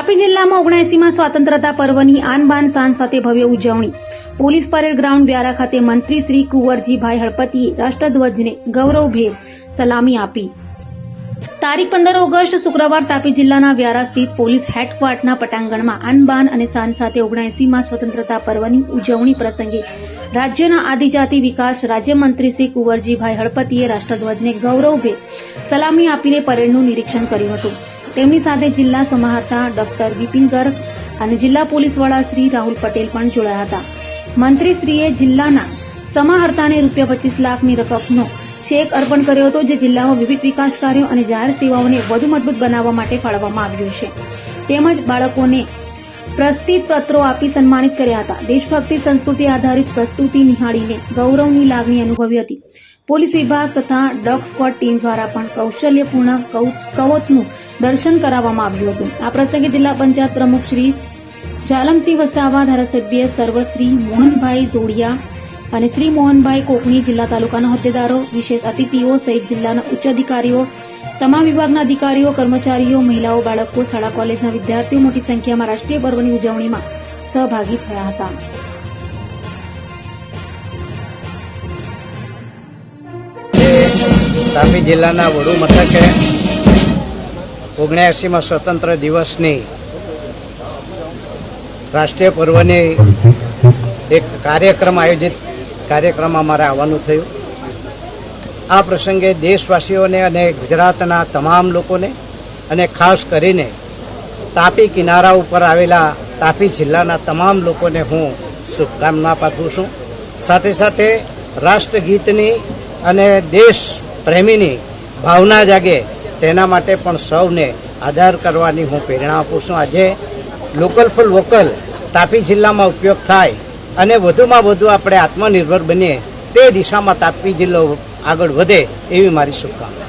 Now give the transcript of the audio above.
તાપી જિલ્લામાં ઓગણએસીમાં સ્વતંત્રતા પર્વની આનબાન શાન સાથે ભવ્ય ઉજવણી. પોલીસ પરેડ ગ્રાઉન્ડ વ્યારા ખાતે મંત્રી શ્રી કુંવરજીભાઈ હળપતિએ રાષ્ટ્રધ્વજને ગૌરવભેર સલામી આપી. તારીખ પંદર ઓગસ્ટ શુક્રવાર તાપી જિલ્લાના વ્યારા સ્થિત પોલીસ હેડક્વાર્ટરના પટાંગણમાં આનબાન અને શાન સાથે ઓગણએસીમાં સ્વતંત્રતા પર્વની ઉજવણી પ્રસંગે રાજ્યના આદિજાતિ વિકાસ રાજ્યમંત્રી શ્રી કુંવરજીભાઈ હળપતિએ રાષ્ટ્રધ્વજને ગૌરવભેર સલામી આપીને પરેડનું નિરીક્ષણ કર્યું હતું. તેમની સાથે જિલ્લા સમાહર્તા ડોક્ટર બિપિન ગર્ગ અને જિલ્લા પોલીસ વડા શ્રી રાહુલ પટેલ પણ જોડાયા હતા. મંત્રીશ્રીએ જિલ્લાના સમાહર્તાને રૂપિયા પચીસ લાખની રકમનો ચેક અર્પણ કર્યો હતો, જે જિલ્લામાં વિવિધ વિકાસ કાર્યો અને જાહેર સેવાઓને વધુ મજબૂત બનાવવા માટે ફાળવવામાં આવ્યું છે. તેમજ બાળકોને પ્રસ્તુત પત્રો આપી સન્માનિત કર્યા હતા. દેશભક્તિ સંસ્કૃતિ આધારિત પ્રસ્તુતિ નિહાળીને ગૌરવની લાગણી અનુભવી હતી. પોલીસ વિભાગ તથા ડોગ સ્ક્વોડ ટીમ દ્વારા પણ કૌશલ્યપૂર્ણ કૌ- કવચનું દર્શન કરાવવામાં આવ્યું હતું. આ પ્રસંગે જિલ્લા પંચાયત પ્રમુખ શ્રી જાલમસિંહ વસાવા, ધારાસભ્ય સર્વશ્રી મોહનભાઈ દોડિયા અને શ્રી મોહનભાઈ કોકણી જિલ્લા તાલુકાના હોદ્દેદારો, વિશેષ અતિથિઓ સહિત જિલ્લાના ઉચ્ચ અધિકારીઓ, તમામ વિભાગના અધિકારીઓ, કર્મચારીઓ, મહિલાઓ, બાળકો, શાળા કોલેજના વિદ્યાર્થીઓ મોટી સંખ્યામાં રાષ્ટ્રીય પર્વની ઉજવણીમાં સહભાગી થયા હતા. તાપી જિલ્લાના વડુ મથકે ઓગણ્યાસીમાં સ્વતંત્ર દિવસની રાષ્ટ્રીય પર્વની એક કાર્યક્રમ આયોજિત કાર્યક્રમમાં મારે આવવાનું થયું. આ પ્રસંગે દેશવાસીઓને અને ગુજરાતના તમામ લોકોને અને ખાસ કરીને તાપી કિનારા ઉપર આવેલા તાપી જિલ્લાના તમામ લોકોને હું શુભકામના પાઠવું છું. સાથે સાથે રાષ્ટ્રગીતની અને દેશ પ્રેમીની ભાવના જાગે તેના માટે પણ સૌને આધાર કરવાની હું પ્રેરણા આપું છું. આજે લોકલ ફોર વોકલ તાપી જિલ્લામાં ઉપયોગ થાય અને વધુમાં વધુ આપણે આત્મનિર્ભર બનીએ તે દિશામાં તાપી જિલ્લો આગળ વધે એવી મારી શુભકામના.